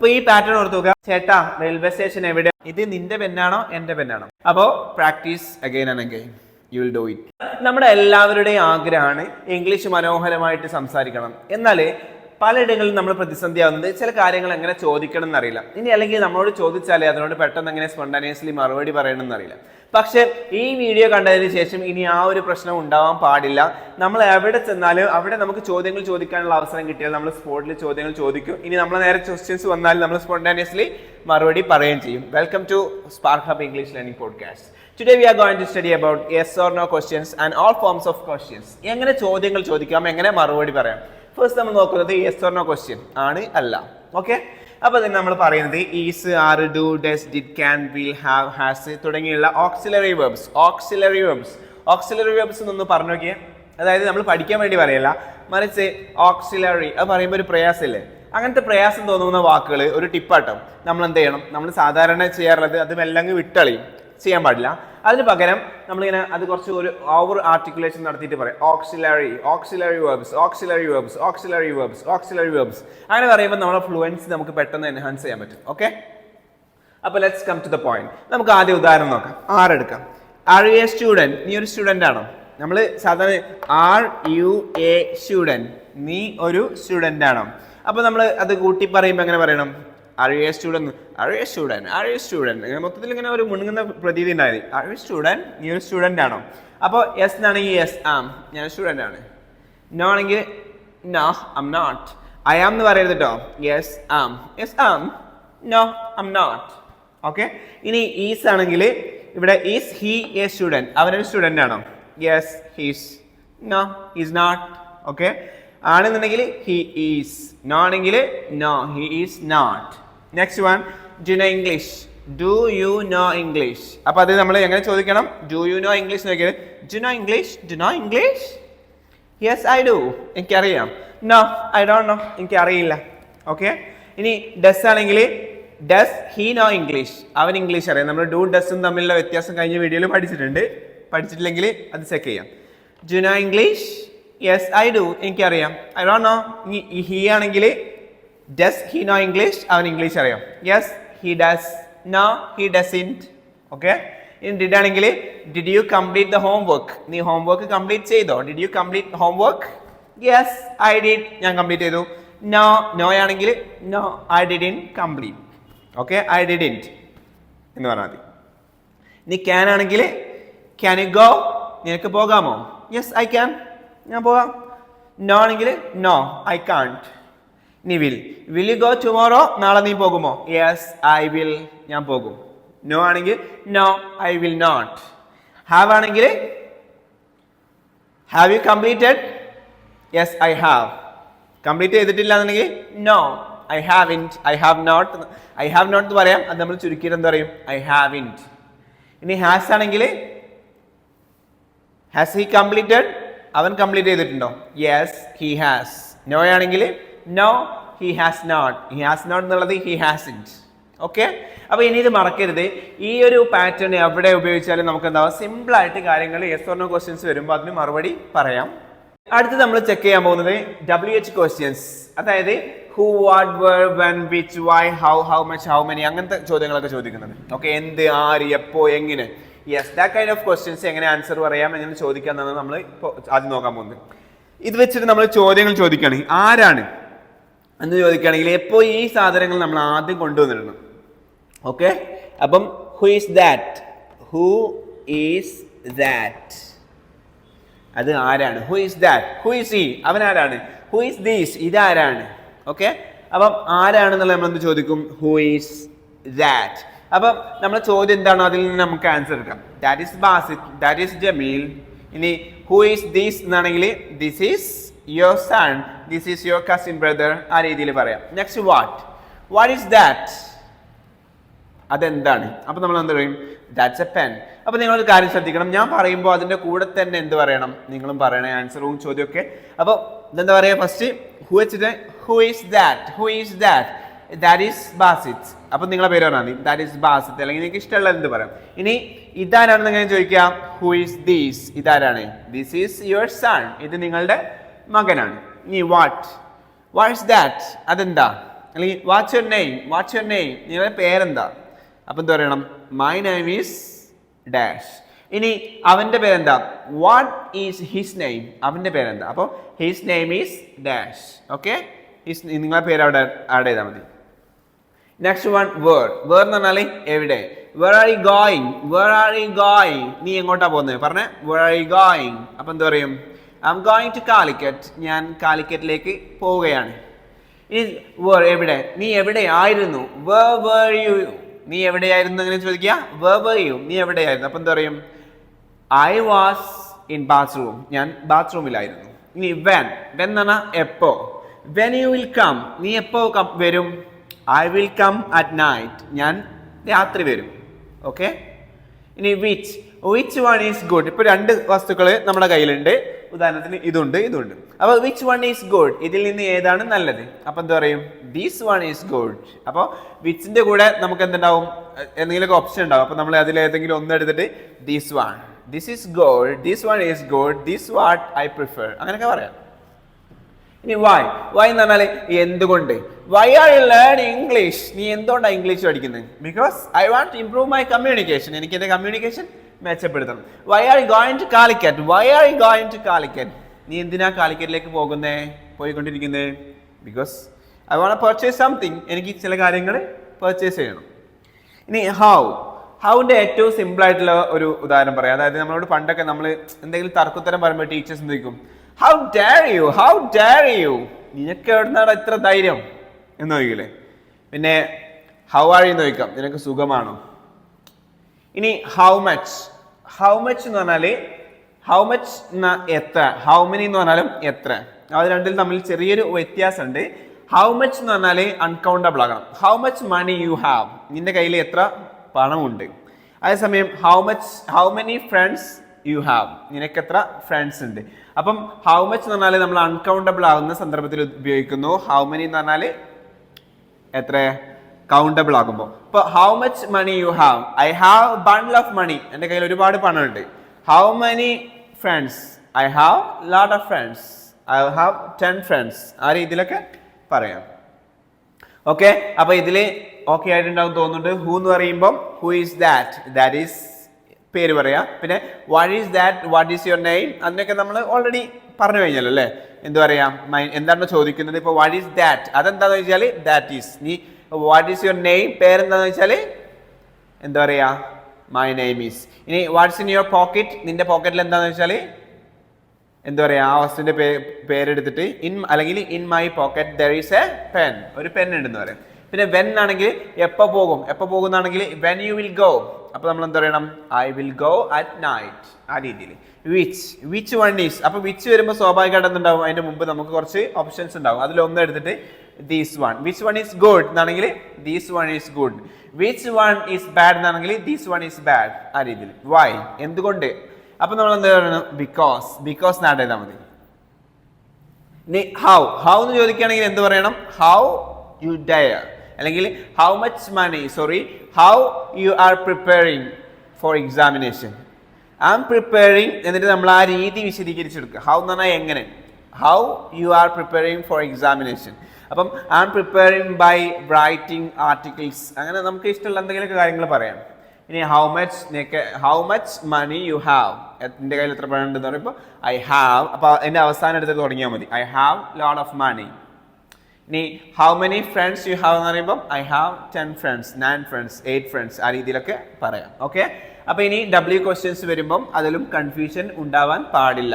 അപ്പൊ ഈ പാറ്റേൺ ഓർത്തു നോക്കുക. ചേട്ടാ റെയിൽവേ സ്റ്റേഷൻ എവിടെ ഇത് നിന്റെ പെന്നാണോ എന്റെ പെന്നാണോ അപ്പോ practice again and again you will do it നമ്മുടെ എല്ലാവരുടെയും ആഗ്രഹമാണ് ഇംഗ്ലീഷ് മനോഹരമായിട്ട് സംസാരിക്കണം. എന്നാൽ പലയിടങ്ങളിലും നമ്മൾ പ്രതിസന്ധി ആവുന്നത് ചില കാര്യങ്ങൾ എങ്ങനെ ചോദിക്കണം എന്നറിയില്ല ഇനി അല്ലെങ്കിൽ നമ്മളോട് ചോദിച്ചാലേ അതിനോട് പെട്ടെന്ന് എങ്ങനെ സ്പോണ്ടാനിയസ്ലി മറുപടി പറയണം എന്നറിയില്ല പക്ഷെ ഈ വീഡിയോ കണ്ടതിന് ശേഷം ഇനി ആ ഒരു പ്രശ്നം ഉണ്ടാവാൻ പാടില്ല. നമ്മൾ എവിടെ ചെന്നാലും അവിടെ നമുക്ക് ചോദ്യങ്ങൾ ചോദിക്കാനുള്ള അവസരം കിട്ടിയാൽ നമ്മൾ സ്പോട്ടിൽ ചോദ്യങ്ങൾ ചോദിക്കും. ഇനി നമ്മൾ നേരെ ക്വസ്റ്റ്യൻസ് വന്നാൽ നമ്മൾ സ്പോണ്ടാനിയസ്ലി മറുപടി പറയുകയും ചെയ്യും. Welcome to Spark Hub English learning podcast today we are going to study about yes or no questions and all forms of questions എങ്ങനെ ചോദ്യങ്ങൾ ചോദിക്കാം എങ്ങനെ മറുപടി പറയാം? ഫസ്റ്റ് നമ്മൾ നോക്കുന്നത് യെസ് ഓർ നോ ക്വസ്റ്റ്യൻ ആണ് അല്ല. ഓക്കെ അപ്പൊ തന്നെ നമ്മൾ പറയുന്നത് is are do does did can will have has തുടങ്ങിയുള്ള auxiliary verbs auxiliary verbs auxiliary verbs എന്നൊന്ന് പറഞ്ഞു നോക്കിയേ. അതായത് നമ്മൾ പഠിക്കാൻ വേണ്ടി പറയല്ല. മറിച്ച് ഓക്സിലറി അത് പറയുമ്പോൾ ഒരു പ്രയാസമില്ലേ അങ്ങനത്തെ പ്രയാസം തോന്നുന്ന വാക്കുകൾ ഒരു ടിപ്പാട്ടം. നമ്മൾ എന്ത് ചെയ്യണം നമ്മൾ സാധാരണ ചെയ്യാറുള്ളത് അത് മെല്ലങ്ങ് വിട്ടളിയും. ചെയ്യാൻ പാടില്ല. അതിന് പകരം നമ്മളിങ്ങനെ അത് കുറച്ച് ഒരു ഓവർ ആർട്ടിക്കുലേഷൻ നടത്തിയിട്ട് പറയും. Auxiliary auxiliary verbs auxiliary verbs auxiliary verbs auxiliary verbs അങ്ങനെ പറയുമ്പോൾ നമ്മുടെ ഫ്ലുവൻസി നമുക്ക് പെട്ടെന്ന് എൻഹാൻസ് ചെയ്യാൻ പറ്റും. ഓക്കെ അപ്പോൾ let's come to the point നമുക്ക് ആദ്യം ഉദാഹരണം നോക്കാം. ആരെടുക്കാം ആർ എ സ്റ്റുഡന്റ് നീ ഒരു സ്റ്റുഡന്റ് ആണോ? നമ്മൾ സാധാരണ ആർ യു എ സ്റ്റുഡന്റ് നീ ഒരു സ്റ്റുഡന്റ് ആണോ? അപ്പോൾ നമ്മൾ അത് കൂട്ടി പറയുമ്പോൾ എങ്ങനെ പറയണം? Are a student are a student are you student ഇങ്ങനെ മൊത്തത്തിൽ ഇങ്ങനെ ഒരു മുണുങ്ങുന്ന പ്രതീതി ഉണ്ടായത് ആർ യു സ്റ്റുഡന്റ് നീ ഒരു സ്റ്റുഡന്റ് ആണോ? അപ്പോൾ യെസ് എന്നാണെങ്കിൽ യെസ് ആം ഞാൻ സ്റ്റുഡന്റ് ആണ്. നോ ആണെങ്കിൽ no I'm not I am എന്ന് പറയരുത് കേട്ടോ yes am. Yes am. No I'm not okay ഇനി ഈസ് ആണെങ്കിൽ ഇവിടെ ഈസ് ഹി എ സ്റ്റുഡന്റ് അവനൊരു സ്റ്റുഡന്റ് ആണോ? Yes he's no is not okay ആണെന്നുണ്ടെങ്കിൽ ഹി ഈസ് നോ ആണെങ്കിൽ no he is not next one do English do you know English അപ്പോൾ അത് നമ്മൾ എങ്ങനെ ചോദിക്കണം? ഡു യു നോ ഇംഗ്ലീഷ് നോക്കിയത് do know English do know English yes I do എനിക്കറിയാം. No I don't know എനിക്കറിയില്ല. Okay ഇനി ഡസ് ആണെങ്കിൽ ഡസ് ഹീ നോ ഇംഗ്ലീഷ് അവൻ ഇംഗ്ലീഷ് അറിയാം. നമ്മൾ ഡു ഡസും തമ്മിലുള്ള വ്യത്യാസം കഴിഞ്ഞ വീഡിയോയിൽ പഠിച്ചിട്ടുണ്ട്. പഠിച്ചിട്ടില്ലെങ്കിൽ അത് ചെക്ക് ചെയ്യാം. Do you know English yes I do എനിക്കറിയാം. ഐ ഡോ നോ ഇനി ഹീ ആണെങ്കിൽ ഡസ് ഹി നോ ഇംഗ്ലീഷ് അവൻ ഇംഗ്ലീഷ് അറിയാം. Yes he does no he doesn't okay ഇനി ഡിഡ് ആണെങ്കിൽ did you complete the homework നീ ഹോം വർക്ക് കംപ്ലീറ്റ് ചെയ്തോ? Did you complete homework yes I did ഞാൻ complete ചെയ്തു. നോ നോ ആണെങ്കിൽ no I didn't complete okay I didn't എന്ന് പറഞ്ഞാൽ മതി. നീ ക്യാൻ ആണെങ്കിൽ ക്യാൻ യു ഗോ നിനക്ക് പോകാമോ? യെസ് ഐ ക്യാൻ ഞാൻ പോകാം. നോ ആണെങ്കിൽ നോ ഐ കാൺട്ട് നീ വിൽ. വിൽ ഗോ ടുമോറോ നാളെ നീ പോകുമോ? യെസ് ഐ വിൽ ഞാൻ പോകും. നോ ആണെങ്കിൽ no I will not have ആണെങ്കിൽ have you completed yes I have complete ചെയ്തിട്ടില്ല എന്നുണ്ടെങ്കിൽ no I haven't I have not I have not എന്ന് പറയാം. അത് നമ്മൾ ചുരുക്കിയിട്ട് എന്താ പറയും? ഐ ഹാവ് ഇന്റ് ഇനി ഹാസ് ആണെങ്കിൽ ഹാസ് ഹി കംപ്ലീറ്റഡ് അവൻ കംപ്ലീറ്റ് ചെയ്തിട്ടുണ്ടോ? യെസ് ഹി ഹാസ് നോ ആണെങ്കിൽ no he has not he has not എന്നുള്ളത് ഹി ഹാസ് ഇറ്റ് ഓക്കെ അപ്പോൾ ഇനി ഇത് മറക്കരുത്. ഈ ഒരു പാറ്റേൺ എവിടെ ഉപയോഗിച്ചാലും നമുക്ക് എന്താവും സിമ്പിൾ ആയിട്ട് കാര്യങ്ങൾ യെസ് ഓർ നോ ക്വസ്റ്റ്യൻസ് വരുമ്പോൾ അതിന് മറുപടി പറയാം. അടുത്ത് നമ്മൾ ചെക്ക് ചെയ്യാൻ പോകുന്നത് ഡബ്ല്യു എച്ച് ക്വസ്റ്റ്യൻസ് അതായത് who what where when which why how how much how many അങ്ങനത്തെ ചോദ്യങ്ങളൊക്കെ ചോദിക്കുന്നത്. ഓക്കെ എന്ത് ആര് എപ്പോ എങ്ങനെ? Yes that kind of questions എങ്ങനെ ആൻസർ പറയാം എങ്ങനെ ചോദിക്കാം എന്നാണ് നമ്മൾ ഇപ്പോൾ ആദ്യം നോക്കാൻ പോകുന്നത്. ഇത് വെച്ചിട്ട് നമ്മൾ ചോദ്യങ്ങൾ ചോദിക്കുകയാണെങ്കിൽ ആരാണ്? എന്ന് ചോദിക്കുകയാണെങ്കിൽ എപ്പോൾ ഈ സാധനങ്ങൾ നമ്മൾ ആദ്യം കൊണ്ടുവന്നിടണം? ഓക്കെ അപ്പം who is that who is that അത് ആരാണ്? Who is that who is ഈ അവൻ ആരാണ്? ഹു ഈസ് ദീസ് ഇതാരാണ്? ഓക്കെ അപ്പം ആരാണെന്നുള്ള നമ്മൾ എന്ത് ചോദിക്കും? ഹു ഈസ് ദാറ്റ് അപ്പം നമ്മുടെ ചോദ്യം എന്താണോ അതിൽ നിന്ന് നമുക്ക് ആൻസർ എടുക്കാം. That is Basi that is Jameel ഇനി ഹു ഈസ് ദീസ് എന്നാണെങ്കിൽ this is your son this is your cousin brother ആ രീതിയിൽ പറയാം. Next what what is that അതെന്താണ്? അപ്പൊ നമ്മൾ എന്ത് പറയും? ദാറ്റ്സ് എ പെൻ അപ്പൊ നിങ്ങൾ ഒരു കാര്യം ശ്രദ്ധിക്കണം. ഞാൻ പറയുമ്പോൾ അതിന്റെ കൂടെ തന്നെ എന്ത് പറയണം? നിങ്ങളും പറയണേ ആൻസറും ചോദ്യമൊക്കെ. അപ്പോൾ ഇതെന്താ പറയുക ഫസ്റ്റ് ഹു വെച്ചിട്ട് who is that who is that that is Basit അപ്പൊ നിങ്ങളെ പേര് പറഞ്ഞാൽ മതി. ദാറ്റ് ഈസ് ബാസിറ്റ് അല്ലെങ്കിൽ നിങ്ങൾക്ക് ഇഷ്ടമുള്ള എന്ത് പറയാം? ഇനി ഇതാരാണെന്ന് എങ്ങനെ ചോദിക്കാം? ഹു ഈസ് ദീസ് ഇതാരാണ്? ദിസ് ഈസ് യുവർ സൺ ഇത് നിങ്ങളുടെ മകനാണ്. ഇനി വാട്ട് വാട്ട്സ് ദാറ്റ് അതെന്താ? അല്ലെങ്കിൽ what's your name what's your name നിങ്ങളുടെ പേരെന്താ? അപ്പം എന്താ പറയണം? മൈ നെയിം ഈസ് ഡാഷ് ഇനി അവന്റെ പേരെന്താ? വാട്ട് ഈസ് ഹിസ് നെയിം അവന്റെ പേരെന്താ? അപ്പോൾ his name is dash okay his നിങ്ങളെ പേര് അവിടെ ആഡ് ചെയ്താൽ മതി. നെക്സ്റ്റ് വൺ വേർഡ് വേർ എന്ന് പറഞ്ഞാൽ എവിടെ? Where are you going where are you going നീ എങ്ങോട്ടാ പോകുന്നത്? പറഞ്ഞേ വേർ ആർ യു ഗോയിങ് അപ്പം എന്താ പറയും? I am going to Calicut ഞാൻ കാലിക്കറ്റിലേക്ക് പോവുകയാണ്. ഇനി വേർ എവിടെ? നീ എവിടെയായിരുന്നു? വേ വേർ യു നീ എവിടെയായിരുന്നു അങ്ങനെ ചോദിക്കുക. വേ വേർ യു നീ എവിടെയായിരുന്നു? അപ്പം എന്താ പറയും? ഐ വാസ് ഇൻ ബാത്റൂം ഞാൻ ബാത്റൂമിലായിരുന്നു ഇനി വെൻ വെൻ എന്ന് പറഞ്ഞാൽ എപ്പോ? വെൻ യു വിൽ കം നീ എപ്പോ വരും? I will come at night ഞാൻ രാത്രി വരും. ഓക്കെ ഇനി which which one is good ഇപ്പോൾ രണ്ട് വസ്തുക്കൾ നമ്മുടെ കയ്യിലുണ്ട്. ഉദാഹരണത്തിന് ഇതുണ്ട് ഇതുണ്ട്. അപ്പോൾ വിച്ച് വൺ ഈസ് ഗുഡ് ഇതിൽ നിന്ന് ഏതാണ് നല്ലത്? അപ്പോൾ എന്താ പറയും? ദീസ് വൺ ഈസ് ഗുഡ് അപ്പോൾ വിച്ചിന്റെ കൂടെ നമുക്ക് എന്തുണ്ടാവും? എന്തെങ്കിലുമൊക്കെ ഓപ്ഷൻ ഉണ്ടാവും. അപ്പോൾ നമ്മൾ അതിൽ ഏതെങ്കിലും ഒന്ന് എടുത്തിട്ട് these one this is good this one is good this what I prefer അങ്ങനെയൊക്കെ പറയാം. ഇനി വൈ വൈ എന്ന് പറഞ്ഞാൽ എന്തുകൊണ്ട്? വൈ ആർ ലേൺ ഇംഗ്ലീഷ് നീ എന്തുകൊണ്ടാണ് ഇംഗ്ലീഷ് പഠിക്കുന്നത് because I want improve my communication എനിക്ക് എന്റെ communication മെച്ചപ്പെടുത്തണം. Why are you going to Calicut why are you going to Calicut നീ എന്തിനാ കാലിക്കറ്റിലേക്ക് പോകുന്നേ? പോയിക്കൊണ്ടിരിക്കുന്നത് because I want purchase something എനിക്ക് ചില കാര്യങ്ങൾ പർച്ചേസ് ചെയ്യണം. ഇനി ഹൗ ഹൗവിന്റെ ഏറ്റവും സിമ്പിൾ ആയിട്ടുള്ള ഒരു ഉദാഹരണം പറയാം. അതായത് നമ്മളോട് പണ്ടൊക്കെ നമ്മൾ എന്തെങ്കിലും തർക്കുത്തരം പറയുമ്പോൾ ടീച്ചേഴ്സ് ചോദിക്കും? How dare you how dare you നിനക്ക് എവിടുന്നാണ് ഇത്ര ധൈര്യം? എന്ന് ചോദിക്കില്ലേ? പിന്നെ ഹൗ ആഴി എന്ന് ചോദിക്കാം. നിനക്ക് സുഖമാണോ? ഇനി ഹൗ മച്ച് ഹൗ മച്ച് എന്ന് പറഞ്ഞാൽ ഹൗ മച്ച് എത്ര? ഹൗ മെനി എന്ന് പറഞ്ഞാലും എത്ര? അത് രണ്ടിൽ തമ്മിൽ ചെറിയൊരു വ്യത്യാസമുണ്ട്. ഹൗ മച്ച് എന്ന് പറഞ്ഞാൽ അൺകൗണ്ടബിൾ ആകണം. How much money you have നിന്റെ കയ്യിൽ എത്ര പണമുണ്ട്? അതേസമയം how much how many friends you have നിനക്ക് എത്ര ഫ്രണ്ട്സ് ഉണ്ട്? അപ്പം ഹൗ മച്ച് എന്ന് പറഞ്ഞാൽ നമ്മൾ അൺകൗണ്ടബിൾ ആകുന്ന സന്ദർഭത്തിൽ ഉപയോഗിക്കുന്നു. ഹൗ മെനി എന്ന് പറഞ്ഞാൽ എത്ര? കൗണ്ടബിൾ ആകുമ്പോൾ ഇപ്പോൾ how much money you have I have bundle of money എന്റെ കയ്യിൽ ഒരുപാട് പണമുണ്ട്. How many friends I have lot of friends I have ten friends ആ രീതിയിലൊക്കെ പറയാം. ഓക്കെ അപ്പൊ ഇതിൽ ഓക്കെ ആയിട്ടുണ്ടാവും തോന്നുന്നുണ്ട്. ഹൂ എന്ന് പറയുമ്പോൾ who is that that is പേര് പറയാം. പിന്നെ what is that what is your name അതിനൊക്കെ നമ്മൾ ഓൾറെഡി പറഞ്ഞു കഴിഞ്ഞല്ലോ അല്ലേ? എന്ത് പറയാം? എന്താണോ ചോദിക്കുന്നത്? ഇപ്പോൾ വാട്ട് ഈസ് ദാറ്റ് അതെന്താന്ന് വെച്ചാൽ ദാറ്റ് ഈസ് നീ വാട്ട് ഈസ് യുവർ നെയിം പേരെന്താന്ന് വെച്ചാൽ എന്താ പറയാ? മൈ നെയിം ഈസ് ഇനി വാട്ട്സ് ഇൻ യുവർ പോക്കറ്റ് നിന്റെ പോക്കറ്റിൽ എന്താന്ന് വെച്ചാൽ എന്താ പറയാ? ആ വസ്തുവിന്റെ പേ പേരെടുത്തിട്ട് ഇൻ അല്ലെങ്കിൽ in my pocket there is a pen ഒരു പെൻ ഉണ്ടെന്ന് പറയാം. പിന്നെ വെൻ ആണെങ്കിൽ എപ്പോൾ പോകും? എപ്പോൾ പോകുന്നാണെങ്കിൽ വെൻ യു വിൽ ഗോ അപ്പോൾ നമ്മൾ എന്താ പറയണം? I will go at night ആ രീതിയിൽ വിച്ച് വിച്ച് വൺ ഈസ് അപ്പോൾ വിച്ച് വരുമ്പോൾ സ്വാഭാവികമായിട്ട് എന്തുണ്ടാവും അതിന്റെ മുമ്പ് നമുക്ക് കുറച്ച് ഓപ്ഷൻസ് ഉണ്ടാവും. അതിൽ ഒന്ന് എടുത്തിട്ട് these one which one is good എന്നാണെങ്കിൽ these one is good which one is bad എന്നാണെങ്കിൽ ദീസ് വൺ ഈസ് ബാഡ് ആ രീതിയിൽ. വൈ എന്തുകൊണ്ട്? അപ്പൊ നമ്മൾ എന്താ പറയുന്നത് ബിക്കോസ് ബിക്കോസ് നാട്ട് ചെയ്താൽ മതി. ഹൗ ഹൗ എന്ന് ചോദിക്കുകയാണെങ്കിൽ എന്ത് പറയണം? ഹൗ യു ഡയർ അല്ലെങ്കിൽ how much money sorry how you are preparing for examination I am preparing എന്നിട്ട് നമ്മൾ ആ രീതി വിശദീകരിച്ചെടുക്കുക. ഹൗ എന്ന് പറഞ്ഞാൽ എങ്ങനെ? How you are preparing for examination അപ്പം I am preparing by writing articles അങ്ങനെ നമുക്ക് ഇഷ്ടമുള്ള എന്തെങ്കിലുമൊക്കെ കാര്യങ്ങൾ പറയാം. ഇനി how much how much money you have എന്റെ കയ്യിൽ എത്ര പണം ഉണ്ടെന്ന് പറയുമ്പോൾ ഐ ഹാവ് അപ്പോൾ എന്റെ അവസാനം എടുത്ത് തുടങ്ങിയാൽ മതി. I have load of money ഇനി how many friends you have എന്ന് പറയുമ്പോൾ I have ten friends nine friends eight friends ആ രീതിയിലൊക്കെ പറയാം. ഓക്കെ അപ്പോൾ ഇനി ഡബ്ല്യു ക്വസ്റ്റ്യൻസ് വരുമ്പം അതിലും കൺഫ്യൂഷൻ ഉണ്ടാവാൻ പാടില്ല.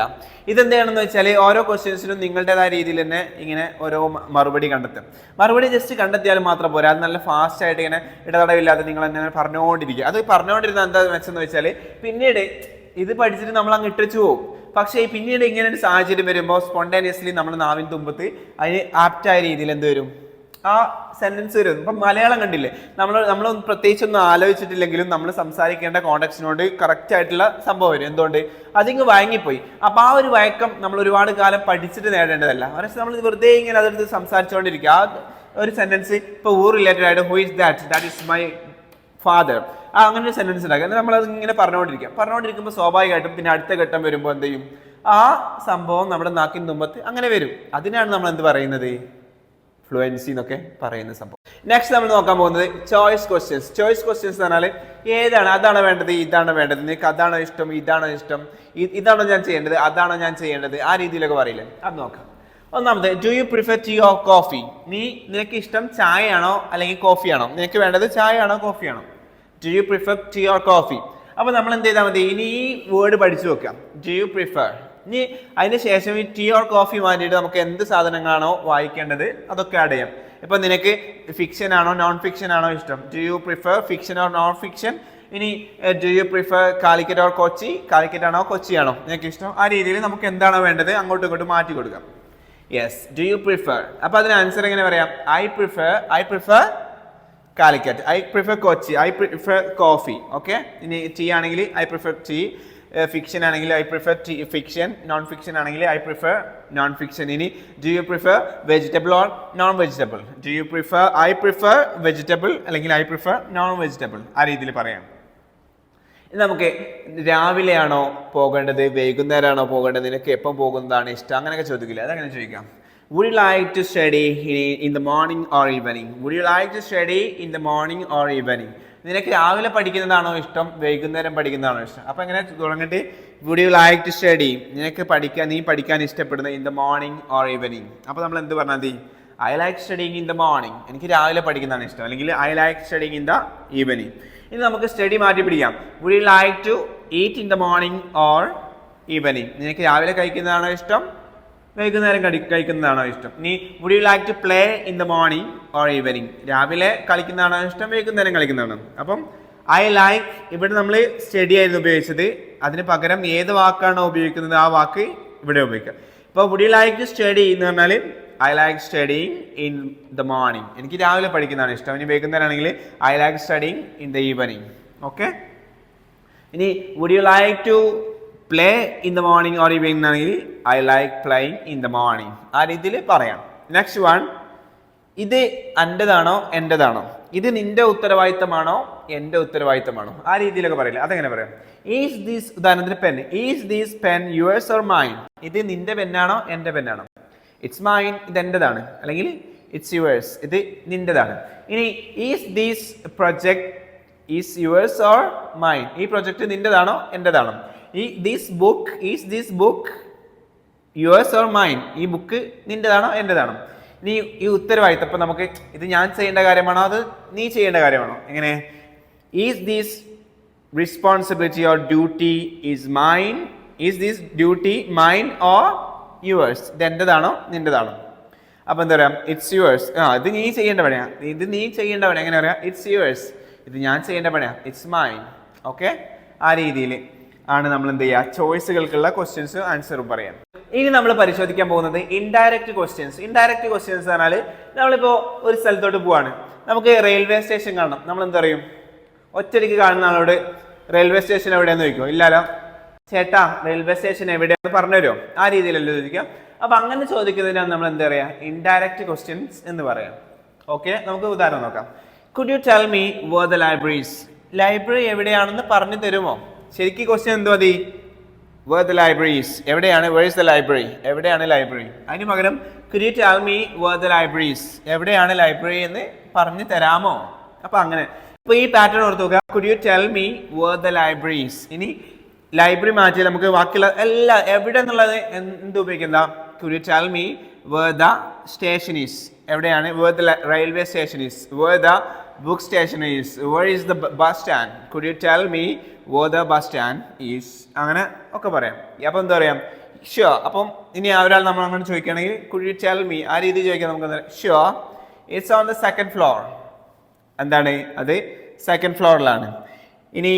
ഇതെന്താണെന്ന് വെച്ചാൽ ഓരോ ക്വസ്റ്റ്യൻസിനും നിങ്ങളുടേതായ രീതിയിൽ തന്നെ ഇങ്ങനെ ഓരോ മറുപടി കണ്ടെത്തും. മറുപടി ജസ്റ്റ് കണ്ടെത്തിയാൽ മാത്രം പോരാ. അത് നല്ല ഫാസ്റ്റ് ആയിട്ട് ഇങ്ങനെ ഇടതടവില്ലാതെ നിങ്ങൾ തന്നെ പറഞ്ഞുകൊണ്ടിരിക്കുക അത് പറഞ്ഞുകൊണ്ടിരുന്ന എന്താ വെച്ചെന്ന് വെച്ചാൽ പിന്നീട് ഇത് പഠിച്ചിട്ട് നമ്മൾ അങ്ങ് ഇട്ടിച്ചു പോകും പക്ഷേ പിന്നീട് ഇങ്ങനെ ഒരു സാഹചര്യം വരുമ്പോൾ സ്പോണ്ടേനിയസ്ലി നമ്മൾ നാവിൻ തുമ്പത്ത് അതിന് ആപ്റ്റായ രീതിയിൽ എന്ത് വരും? ആ സെന്റൻസ് വരും ഇപ്പം മലയാളം കണ്ടില്ലേ? നമ്മൾ നമ്മൾ പ്രത്യേകിച്ചൊന്നും ആലോചിച്ചിട്ടില്ലെങ്കിലും നമ്മൾ സംസാരിക്കേണ്ട കോണ്ടക്സിനോട് കറക്റ്റ് ആയിട്ടുള്ള സംഭവം വരും. എന്തുകൊണ്ട്? അതിങ്ങ് വഴങ്ങിപ്പോയി. അപ്പൊ ആ ഒരു വഴക്കം നമ്മൾ ഒരുപാട് കാലം പഠിച്ചിട്ട് നേടേണ്ടതല്ല. പക്ഷേ നമ്മൾ വെറുതെ ഇങ്ങനെ അതെടുത്ത് സംസാരിച്ചുകൊണ്ടിരിക്കുക ആ ഒരു സെന്റൻസ് ഇപ്പൊ ഊർ റിലേറ്റഡ് ആയിട്ട് who is that that is my father ആ അങ്ങനെ ഒരു സെന്റൻസ് ഉണ്ടാക്കുക നമ്മൾ നമ്മളത് ഇങ്ങനെ പറഞ്ഞുകൊണ്ടിരിക്കുക പറഞ്ഞുകൊണ്ടിരിക്കുമ്പോൾ സ്വാഭാവികമായിട്ടും പിന്നെ അടുത്ത ഘട്ടം വരുമ്പോൾ എന്ത് ചെയ്യും? ആ സംഭവം നമ്മുടെ നാക്കിൻ തുമ്പത്ത് അങ്ങനെ വരും. അതിനാണ് നമ്മൾ എന്ത് പറയുന്നത്? ഫ്ലുവൻസി എന്നൊക്കെ പറയുന്ന സംഭവം. നെക്സ്റ്റ് നമ്മൾ നോക്കാൻ പോകുന്നത് ചോയ്സ് ക്വസ്റ്റ്യൻസ് ചോയ്സ് ക്വസ്റ്റ്യൻസ് എന്ന് പറഞ്ഞാൽ ഏതാണ് അതാണോ വേണ്ടത് ഇതാണോ വേണ്ടത്? നിനക്ക് അതാണോ ഇഷ്ടം ഇതാണോ ഇഷ്ടം? ഇതാണോ ഞാൻ ചെയ്യേണ്ടത് അതാണോ ഞാൻ ചെയ്യേണ്ടത്? ആ രീതിയിലൊക്കെ പറയില്ലേ? അത് നോക്കാം. ഒന്നാമത് do you prefer tea or coffee നീ നിനക്ക് ഇഷ്ടം ചായയാണോ അല്ലെങ്കിൽ കോഫിയാണോ നിനക്ക് വേണ്ടത് ചായയാണോ കോഫിയാണോ do you prefer tea or coffee അപ്പൊ നമ്മൾ എന്ത് ചെയ്താൽ മതി ഇനി ഈ വേർഡ് പഠിച്ചു നോക്കാം ഡു യു പ്രിഫർ ഇനി അതിന് ശേഷം ഈ ടീ ഓർ കോഫി മാറ്റിയിട്ട് നമുക്ക് എന്ത് സാധനങ്ങളാണോ വായിക്കേണ്ടത് അതൊക്കെ ആഡ് ചെയ്യാം. ഇപ്പം നിനക്ക് ഫിക്ഷൻ ആണോ നോൺ ഫിക്ഷൻ ആണോ ഇഷ്ടം? Do you prefer fiction or non fiction ഇനി do you prefer Calicut or Kochi? Calicut ആണോ കൊച്ചി ആണോ? നിനക്ക് ഇഷ്ടം? ആ രീതിയിൽ നമുക്ക് എന്താണോ വേണ്ടത് അങ്ങോട്ടും ഇങ്ങോട്ടും മാറ്റി കൊടുക്കാം. യെസ് ഡു യു പ്രിഫർ അപ്പൊ അതിന് ആൻസർ എങ്ങനെ പറയാം? I prefer I prefer Calicut. I prefer Kochi. I prefer coffee okay ഇനി ടീ ആണെങ്കിൽ ഐ പ്രിഫർ ടീ ഫിക്ഷൻ ആണെങ്കിൽ I prefer fiction non fiction ആണെങ്കിൽ ഐ പ്രിഫർ നോൺ ഫിക്ഷൻ ഇനി do you prefer vegetable or non vegetable do you prefer I prefer vegetable അല്ലെങ്കിൽ I prefer non vegetable ആ രീതിയിൽ പറയാം. നമുക്ക് രാവിലെയാണോ പോകേണ്ടത്? വൈകുന്നേരമാണോ പോകേണ്ടത്? നിനക്ക് എപ്പം പോകുന്നതാണ് ഇഷ്ടം? അങ്ങനെയൊക്കെ ചോദിക്കില്ല? അതങ്ങനെ ചോദിക്കാം. Would you like to study in the morning or evening would you like to study in the morning or evening നിനക്ക് രാവിലെ പഠിക്കുന്നതാണോ ഇഷ്ടം? വൈകുന്നേരം പഠിക്കുന്നതാണോ ഇഷ്ടം? അപ്പൊ എങ്ങനെ തുടങ്ങിയിട്ട് would you like to study നിനക്ക് പഠിക്കാൻ നീ പഠിക്കാൻ ഇഷ്ടപ്പെടുന്ന in the morning or evening അപ്പോൾ നമ്മൾ എന്ത് പറഞ്ഞാൽ മതി? I like studying in the morning എനിക്ക് രാവിലെ പഠിക്കുന്നതാണ് ഇഷ്ടം. അല്ലെങ്കിൽ I like studying in the evening ഇനി നമുക്ക് സ്റ്റഡി മാറ്റി പിടിക്കാം. Would you like to eat in the morning or evening നിനക്ക് രാവിലെ കഴിക്കുന്നതാണോ ഇഷ്ടം? വൈകുന്നേരം കടി കഴിക്കുന്നതാണോ ഇഷ്ടം? ഇനി would you like to play in the morning or evening രാവിലെ കളിക്കുന്നതാണോ ഇഷ്ടം? വൈകുന്നേരം കളിക്കുന്നതാണോ? അപ്പം ഐ ലൈക്ക് ഇവിടെ നമ്മൾ സ്റ്റഡി ആയിരുന്നു ഉപയോഗിച്ചത്. അതിന് പകരം ഏത് വാക്കാണോ ഉപയോഗിക്കുന്നത് ആ വാക്ക് ഇവിടെ ഉപയോഗിക്കാം ഇപ്പോൾ would you like to study എന്ന് പറഞ്ഞാൽ I like studying in the morning എനിക്ക് രാവിലെ പഠിക്കുന്നതാണ് ഇഷ്ടം. ഇനി വൈകുന്നേരം ആണെങ്കിൽ I like studying in the evening okay ഇനി would you like to play in the morning or evening ആണെങ്കിൽ I like playing in the morning ആ രീതിയിൽ പറയാം. നെക്സ്റ്റ് വൺ ഇത് എന്റെതാണോ എന്റെതാണോ ഇത് നിന്റെ ഉത്തരവാദിത്തമാണോ? എന്റെ ഉത്തരവാദിത്തമാണോ? ആ രീതിയിലൊക്കെ പറയില്ല? അതെങ്ങനെ പറയാം? ഈസ് ദീസ് ഉദാഹരണത്തിന് pen is this pen yours or mine ഇത് നിന്റെ പെന്നാണോ എന്റെ പെന്നാണോ ഇറ്റ്സ് മൈൻ ഇത് എന്റെതാണ് അല്ലെങ്കിൽ ഇറ്റ്സ് യുവേഴ്സ് ഇത് നിന്റെതാണ്. ഇനി is this project is yours or mine ഈ പ്രൊജക്ട് നിന്റെതാണോ? എന്റെതാണോ ഈ this book is this book yours or mine ഈ ബുക്ക് നിന്റെതാണോ എന്റെതാണോ നീ ഈ ഉത്തരവാദിത്തം അപ്പം നമുക്ക് ഇത് ഞാൻ ചെയ്യേണ്ട കാര്യമാണോ? അത് നീ ചെയ്യേണ്ട കാര്യമാണോ? എങ്ങനെ? Is this responsibility or duty is mine is this duty mine or yours ഇത് എന്റെതാണോ നിന്റെതാണോ അപ്പോൾ എന്താ പറയാ? ഇറ്റ്സ് യുവേഴ്സ് ആ ഇത് നീ ചെയ്യേണ്ട പണിയാ. ഇത് നീ ചെയ്യേണ്ട പണി എങ്ങനെ പറയാം? ഇറ്റ്സ് യുവേഴ്സ് ഇത് ഞാൻ ചെയ്യേണ്ട പണിയാ. ഇറ്റ്സ് മൈൻ ഓക്കെ ആ രീതിയിൽ ആണ് നമ്മൾ എന്ത് ചെയ്യുക? ചോയ്സുകൾക്കുള്ള ക്വസ്റ്റ്യൻസ് ആൻസറും പറയാം ഇനി നമ്മൾ പരിശോധിക്കാൻ പോകുന്നത് ഇൻഡയറക്റ്റ് ക്വസ്റ്റ്യൻസ് ഇൻഡയറക്റ്റ് ക്വസ്റ്റ്യൻസ് പറഞ്ഞാൽ നമ്മളിപ്പോൾ ഒരു സ്ഥലത്തോട്ട് പോവാണ്. നമുക്ക് റെയിൽവേ സ്റ്റേഷൻ കാണണം. നമ്മൾ എന്താ പറയും? ഒറ്റയ്ക്ക് കാണുന്ന ആളോട് റെയിൽവേ സ്റ്റേഷൻ എവിടെയാന്ന് ചോദിക്കും ഇല്ലല്ലോ ചേട്ടാ റെയിൽവേ സ്റ്റേഷൻ എവിടെയാന്ന് പറഞ്ഞു തരുമോ ആ രീതിയിലല്ലോ ചോദിക്കാം അപ്പൊ അങ്ങനെ ചോദിക്കുന്നതിനാണ് നമ്മൾ എന്താ പറയാ? ഇൻഡയറക്റ്റ് ക്വസ്റ്റ്യൻസ് എന്ന് പറയാം. ഓക്കെ നമുക്ക് ഉദാഹരണം നോക്കാം. Could you tell me where the libraries library എവിടെയാണെന്ന് പറഞ്ഞു തരുമോ? ശരിക്കും ക്വസ്റ്റ്യൻ എന്ത് മതി? വേർ ദ ലൈബ്രറീസ് എവിടെയാണ്? വേർ ഇസ് ദ ലൈബ്രറി എവിടെയാണ് ലൈബ്രറി അതിന് പകരം create tell me where the library's എവിടെയാണ് ലൈബ്രറി എന്ന് പറഞ്ഞു തരാമോ? അപ്പൊ അങ്ങനെ. ഇപ്പൊ ഈ പാറ്റേൺ ഓർത്ത് നോക്കുക. Could you tell me where the libraries ഇനി ലൈബ്രറി മാറ്റി നമുക്ക് ബാക്കിയുള്ള എല്ലാ എവിടെ എന്നുള്ളത് എന്ത് ഉപയോഗിക്കുന്ന could you tell me where the station's എവിടെയാണ്? Where the railway station's where the book station is? Where is the bus stand? Could you tell me where the bus stand is? അങ്ങനെ ഒക്കെ പറയാം. അപ്പൊ എന്താ പറയാം? ഷുവർ അപ്പം ഇനി ഒരാൾ നമ്മൾ അങ്ങനെ ചോദിക്കുകയാണെങ്കിൽ കുഡ് യു ടെൽ മീ ആ രീതി ചോദിക്കാൻ നമുക്ക് sure it's on the second floor എന്താണ്? അത് സെക്കൻഡ് ഫ്ലോറിലാണ് ഇനി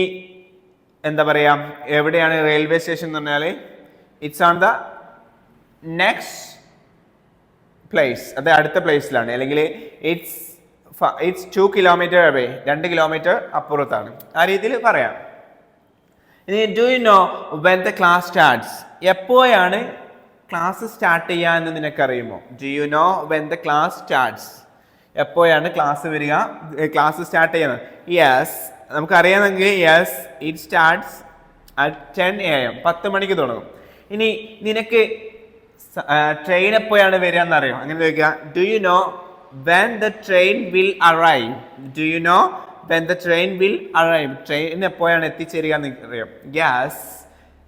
എന്താ പറയുക എവിടെയാണ് റെയിൽവേ സ്റ്റേഷൻ എന്ന് പറഞ്ഞാൽ it's on the next place അത് അടുത്ത പ്ലേസിലാണ് അല്ലെങ്കിൽ it's it's two kilometre away രണ്ട് കിലോമീറ്റർ അപ്പുറത്താണ്. ആ രീതിയിൽ പറയാം. ഇനി do you know when the class starts എപ്പോഴാണ് ക്ലാസ് സ്റ്റാർട്ട് ചെയ്യുക എന്ന് നിനക്കറിയുമോ? Do you know when the class starts എപ്പോഴാണ് ക്ലാസ് വരിക? ക്ലാസ് സ്റ്റാർട്ട് ചെയ്യുന്നത്? Yes നമുക്കറിയാമെങ്കിൽ yes it starts at ten A M പത്ത് മണിക്ക് തുടങ്ങും. ഇനി നിനക്ക് ട്രെയിൻ എപ്പോഴാണ് വരിക എന്നറിയോ? അങ്ങനെ ചോദിക്കുക do you know when the train will arrive do you know when the train will arrive train എപ്പോഴാണ് എത്തിച്ചേരുക എന്ന് അറിയാം guess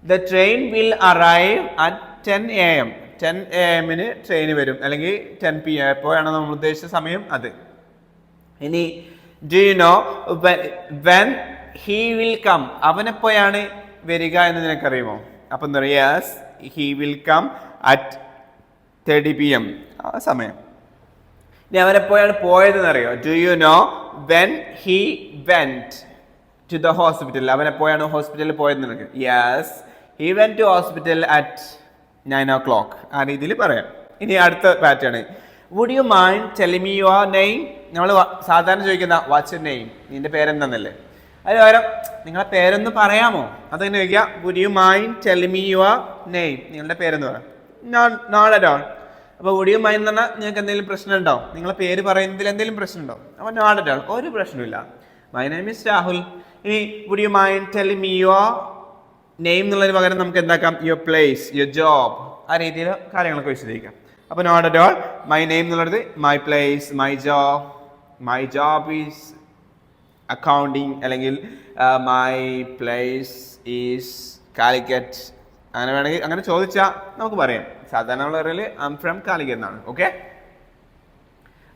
the train will arrive at ten A M ten A എമ്മിന് ട്രെയിൻ വരും. അല്ലെങ്കിൽ ടെൻ പി എം എപ്പോഴാണ് നമ്മൾ ഉദ്ദേശിച്ച സമയം? അത്. ഇനി do you know when he will come അവനെപ്പോഴാണ് വരിക എന്ന് നിനക്കറിയുമോ? അപ്പം എന്താ പറയുക? He will come at thirty P M ആ സമയം. ഇനി അവനെപ്പോഴാണ് പോയതെന്ന് അറിയോ do you know when he went to the hospital അവനെപ്പോഴാണ് ഹോസ്പിറ്റലിൽ പോയത് നിനക്ക്? Yes he went to hospital at nine o'clock ആ രീതിയിൽ പറയാം. ഇനി അടുത്ത pattern would you mind tell me your name നമ്മൾ സാധാരണ ചോദിക്കുന്ന വാട്സ് യുവർ നെയിം നിന്റെ പേരെന്താന്നല്ലേ? അതിന് പകരം നിങ്ങളുടെ പേരൊന്ന് പറയാമോ? അതെങ്ങനെ ചോദിക്കുക? Would you mind tell me your name നിങ്ങളുടെ പേരെന്ന് പറയാം നോട്ട് അറ്റ് ഓൾ അപ്പോൾ വുഡ് യു മൈൻഡ് എന്ന് പറഞ്ഞാൽ നിങ്ങൾക്ക് എന്തെങ്കിലും പ്രശ്നം ഉണ്ടോ? നിങ്ങളെ പേര് പറയുന്നതിൽ എന്തെങ്കിലും പ്രശ്നം ഉണ്ടോ? അപ്പോൾ നോട്ട് അറ്റ് ഓൾ ഒരു പ്രശ്നമില്ല മൈ നെയിം ഇസ് രാഹുൽ ഇനി would you mind tell me your name എന്നുള്ളതിന് പകരം നമുക്ക് എന്താക്കാം? യുവർ പ്ലേസ് യുവർ ജോബ് ആ രീതിയിൽ കാര്യങ്ങളൊക്കെ വിശദീകരിക്കാം. അപ്പോൾ not at all my name എന്നുള്ളത് my place my job my job is accounting അല്ലെങ്കിൽ മൈ പ്ലേസ് ഈസ് കാലിക്കറ്റ് അങ്ങനെ വേണമെങ്കിൽ അങ്ങനെ ചോദിച്ചാൽ നമുക്ക് പറയാം. സാധാരണ പറയൽ ഐം ഫ്രം കാലിക്കറ്റ് എന്നാണ്. ഓക്കെ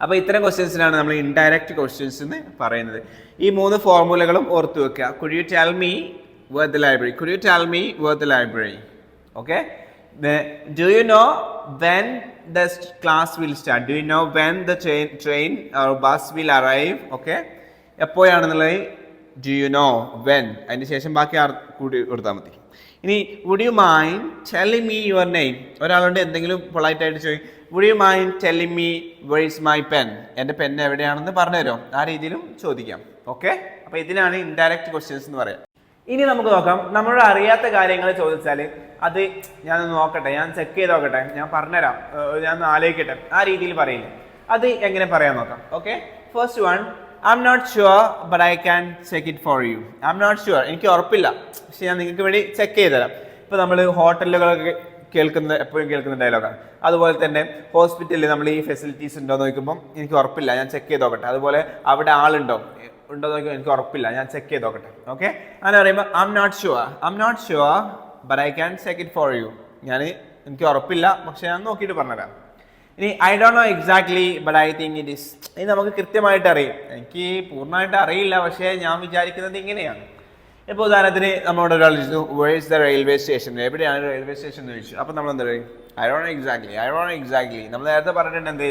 അപ്പോൾ ഇത്തരം ക്വസ്റ്റ്യൻസിനാണ് നമ്മൾ ഇൻഡയറക്റ്റ് ക്വസ്റ്റ്യൻസ് എന്ന് പറയുന്നത്. ഈ മൂന്ന് ഫോർമുലകളും ഓർത്തു വെക്കുക. Could you tell me where the library could you tell me where the library okay do you know when the class will start do you know when the train train bus will arrive okay എപ്പോഴാണെന്നുള്ളത്? Do you know when അതിന് ശേഷം ബാക്കി കൂടി കൊടുത്താൽ മതി. ഇനി would you mind tell me your name ഒരാളോട് എന്തെങ്കിലും polite ആയിട്ട് ചോദിക്കും would you mind telling me where's my pen എന്റെ പെൻ എവിടെയാണെന്ന് പറഞ്ഞു തരുമോ ആ രീതിയിലും ചോദിക്കാം. ഓക്കെ അപ്പോൾ ഇതിനാണ് ഇൻഡയറക്റ്റ് ക്വസ്റ്റ്യൻസ് എന്ന് പറയാം. ഇനി നമുക്ക് നോക്കാം. നമ്മളോട് അറിയാത്ത കാര്യങ്ങൾ ചോദിച്ചാൽ അത് ഞാൻ നോക്കട്ടെ. ഞാൻ ചെക്ക് ചെയ്ത് നോക്കട്ടെ. ഞാൻ പറഞ്ഞുതരാം. ഞാൻ ആലോചിക്കട്ടെ. ആ രീതിയിൽ പറയില്ല? അത് എങ്ങനെ പറയാൻ നോക്കാം. Okay first one I'm not sure but I can check it for you I'm not sure എനിക്ക് ഉറപ്പില്ല. പക്ഷെ ഞാൻ നിങ്ങൾക്ക് വേണ്ടി ചെക്ക് ചെയ്ത് തരാം ഇപ്പോൾ നമ്മൾ ഹോട്ടലുകളൊക്കെ കേൾക്കുന്ന എപ്പോഴും കേൾക്കുന്ന ഡയലോഗാണ് അതുപോലെ തന്നെ ഹോസ്പിറ്റലിൽ നമ്മൾ ഈ ഫെസിലിറ്റീസ് ഉണ്ടോ എന്ന് നോക്കുമ്പോൾ എനിക്ക് ഉറപ്പില്ല. ഞാൻ ചെക്ക് ചെയ്ത് നോക്കട്ടെ. അതുപോലെ അവിടെ ആളുണ്ടോ? ഉണ്ടോ എന്ന് നോക്കുമ്പോൾ എനിക്ക് ഉറപ്പില്ല. ഞാൻ ചെക്ക് ചെയ്ത് നോക്കട്ടെ. ഓക്കെ അങ്ങനെ പറയുമ്പോൾ I'm not sure I'm not sure but I can check it for you ഞാൻ എനിക്ക് ഉറപ്പില്ല. പക്ഷെ ഞാൻ നോക്കിയിട്ട് പറഞ്ഞുതരാം. ഇനി I don't know exactly but I think it is ഇത് നമുക്ക് കൃത്യമായിട്ട് അറിയും. എനിക്ക് പൂർണമായിട്ട് അറിയില്ല പക്ഷേ ഞാൻ വിചാരിക്കുന്നത് ഇങ്ങനെയാണ്. ഇപ്പോൾ ഉദാഹരണത്തിന് നമ്മളോട് ഒരാൾ ചോദിച്ചു വേഴ്സ് ദ റെയിൽവേ സ്റ്റേഷൻ എവിടെയാണ് റെയിൽവേ സ്റ്റേഷൻ എന്ന് ചോദിച്ചു. അപ്പോൾ നമ്മൾ എന്താ പറയും? I don't exactly I don't exactly നമ്മൾ നേരത്തെ പറഞ്ഞിട്ടുണ്ട് എന്ത്?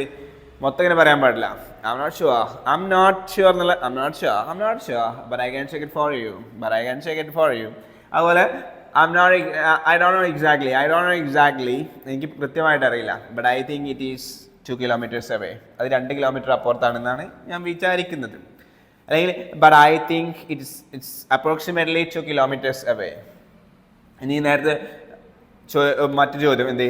മൊത്തം ഇങ്ങനെ പറയാൻ പാടില്ല. I'm not sure I'm not sure എന്നുള്ള I'm not sure I'm not sure but I can check it for you but I can check it for you അതുപോലെ I'm not I don't know exactly I don't know exactly എനിക്ക് കൃത്യമായിട്ട് അറിയില്ല. But I think it is two kilometres away അത് രണ്ട് kilometre അപ്പുറത്താണെന്നാണ് ഞാൻ വിചാരിക്കുന്നത്. അല്ലെങ്കിൽ but I think it's it's approximately two kilometres away ഇനി നേരത്തെ മറ്റു ചോദ്യം എന്ത്?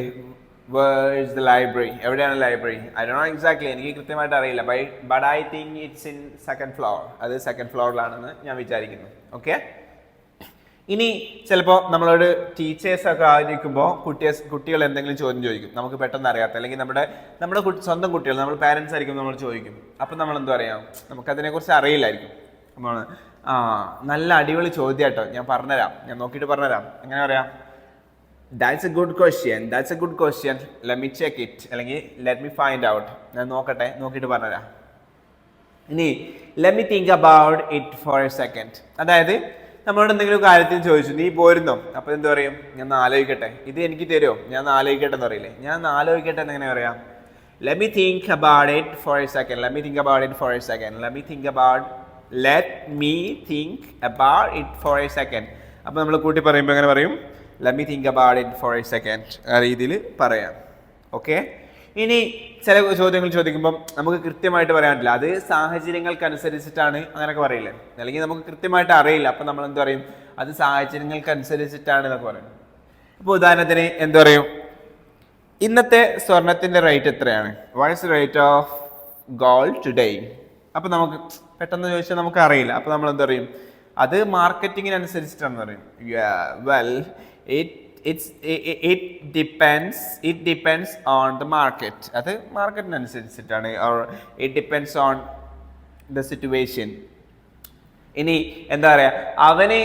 വേഴ്സ് ദ ലൈബ്രറി എവിടെയാണ് library I do know exactly എനിക്ക് കൃത്യമായിട്ട് അറിയില്ല. By but I think it's in second floor അത് സെക്കൻഡ് ഫ്ലോറിലാണെന്ന് ഞാൻ വിചാരിക്കുന്നു. ഓക്കെ ഇനി ചിലപ്പോൾ നമ്മളോട് ടീച്ചേഴ്സ് ഒക്കെ ആയിരിക്കുമ്പോൾ കുട്ടിയെ കുട്ടികൾ എന്തെങ്കിലും ചോദ്യം ചോദിക്കും. നമുക്ക് പെട്ടെന്ന് അറിയാത്ത അല്ലെങ്കിൽ നമ്മുടെ നമ്മുടെ സ്വന്തം കുട്ടികൾ നമ്മൾ പാരൻസ് ആയിരിക്കും നമ്മൾ ചോദിക്കും. അപ്പം നമ്മൾ എന്താ പറയാ? നമുക്കതിനെക്കുറിച്ച് അറിയില്ലായിരിക്കും. നമ്മൾ ആ നല്ല അടിപൊളി ചോദ്യം കേട്ടോ ഞാൻ പറഞ്ഞുതരാം. ഞാൻ നോക്കിയിട്ട് പറഞ്ഞുതരാം. എങ്ങനെ പറയാം? That's a good question that's a good question let me check it അല്ലെങ്കിൽ ലെറ്റ് മി ഫൈൻഡ് ഔട്ട് ഞാൻ നോക്കട്ടെ. നോക്കിയിട്ട് പറഞ്ഞുതരാം. ഇനി let me think about it for a second അതായത് നമ്മളോട് എന്തെങ്കിലും കാര്യത്തിൽ ചോദിച്ചു നീ പോരുന്നോ? അപ്പൊ എന്ത് പറയും? ഞാൻ ആലോചിക്കട്ടെ. ഇത് എനിക്ക് തരുമോ ഞാൻ ആലോചിക്കട്ടെ എന്ന് പറയില്ലേ? ഞാൻ ആലോചിക്കട്ടെ എന്ന് എങ്ങനെ പറയാം? Let think about it for a second let think about it for a second let think about let me think about it for a second അപ്പൊ നമ്മൾ കൂട്ടി പറയുമ്പോൾ എങ്ങനെ പറയും? Let think about it for a second ആ രീതിയിൽ പറയാം. Okay ഇനി ചില ചോദ്യങ്ങൾ ചോദിക്കുമ്പോൾ നമുക്ക് കൃത്യമായിട്ട് പറയാൻ പറ്റില്ല അത് സാഹചര്യങ്ങൾക്കനുസരിച്ചിട്ടാണ് അങ്ങനെയൊക്കെ പറയില്ലേ? അല്ലെങ്കിൽ നമുക്ക് കൃത്യമായിട്ട് അറിയില്ല. അപ്പം നമ്മൾ എന്ത് പറയും? അത് സാഹചര്യങ്ങൾക്കനുസരിച്ചിട്ടാണ് എന്നൊക്കെ പറയും. ഇപ്പോൾ ഉദാഹരണത്തിന് എന്ത് പറയും? ഇന്നത്തെ സ്വർണത്തിന്റെ റേറ്റ് എത്രയാണ്? What what's rate of gold today അപ്പം നമുക്ക് പെട്ടെന്ന് ചോദിച്ചാൽ നമുക്ക് അറിയില്ല. അപ്പം നമ്മൾ എന്താ പറയും? അത് മാർക്കറ്റിങ്ങിനനുസരിച്ചിട്ടാണെന്ന് പറയും. Well it it's it depends it depends on the market അത് മാർക്കറ്റിനനുസരിച്ചിട്ടാണ് or it depends on the situation ഇനി എന്താ പറയുക അവന്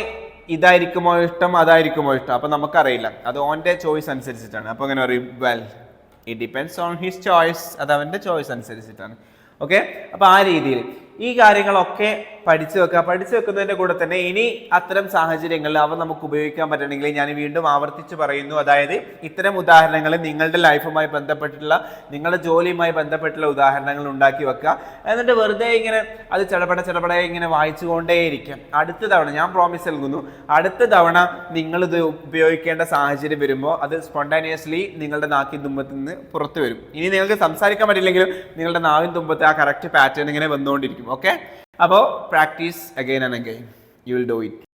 ഇതായിരിക്കുമോ ഇഷ്ടം അതായിരിക്കുമോ ഇഷ്ടം? അപ്പം നമുക്കറിയില്ല. അത് ഓന്റെ ചോയ്സ് അനുസരിച്ചിട്ടാണ്. അപ്പോൾ അങ്ങനെ പറയും? Well it depends on his choice അത് അവന്റെ ചോയ്സ് അനുസരിച്ചിട്ടാണ്. ഓക്കെ അപ്പോൾ ആ രീതിയിൽ ഈ കാര്യങ്ങളൊക്കെ പഠിച്ചു വെക്കുക. പഠിച്ചു വെക്കുന്നതിന്റെ കൂടെ തന്നെ ഇനി അത്തരം സാഹചര്യങ്ങളിൽ അവ നമുക്ക് ഉപയോഗിക്കാൻ പറ്റണമെങ്കിൽ ഞാൻ വീണ്ടും ആവർത്തിച്ച് പറയുന്നു. അതായത് ഇത്തരം ഉദാഹരണങ്ങൾ നിങ്ങളുടെ ലൈഫുമായി ബന്ധപ്പെട്ടിട്ടുള്ള നിങ്ങളുടെ ജോലിയുമായി ബന്ധപ്പെട്ടുള്ള ഉദാഹരണങ്ങൾ ഉണ്ടാക്കി വെക്കുക. എന്നിട്ട് വെറുതെ ഇങ്ങനെ അത് ചടപട ചടപട ഇങ്ങനെ വായിച്ചുകൊണ്ടേയിരിക്കാം. അടുത്ത തവണ ഞാൻ പ്രോമിസ് നൽകുന്നു അടുത്ത തവണ നിങ്ങൾ ഇത് ഉപയോഗിക്കേണ്ട സാഹചര്യം വരുമ്പോൾ അത് സ്പോണ്ടാനിയസ്ലി നിങ്ങളുടെ നാക്കിൻ തുമ്പത്തിൽ നിന്ന് പുറത്തു വരും. ഇനി നിങ്ങൾക്ക് സംസാരിക്കാൻ പറ്റില്ലെങ്കിലും നിങ്ങളുടെ നാവിൻ തുമ്പത്ത് ആ കറക്റ്റ് പാറ്റേൺ ഇങ്ങനെ വന്നുകൊണ്ടിരിക്കും. ഓക്കെ അപ്പോൾ practice again and again you will do it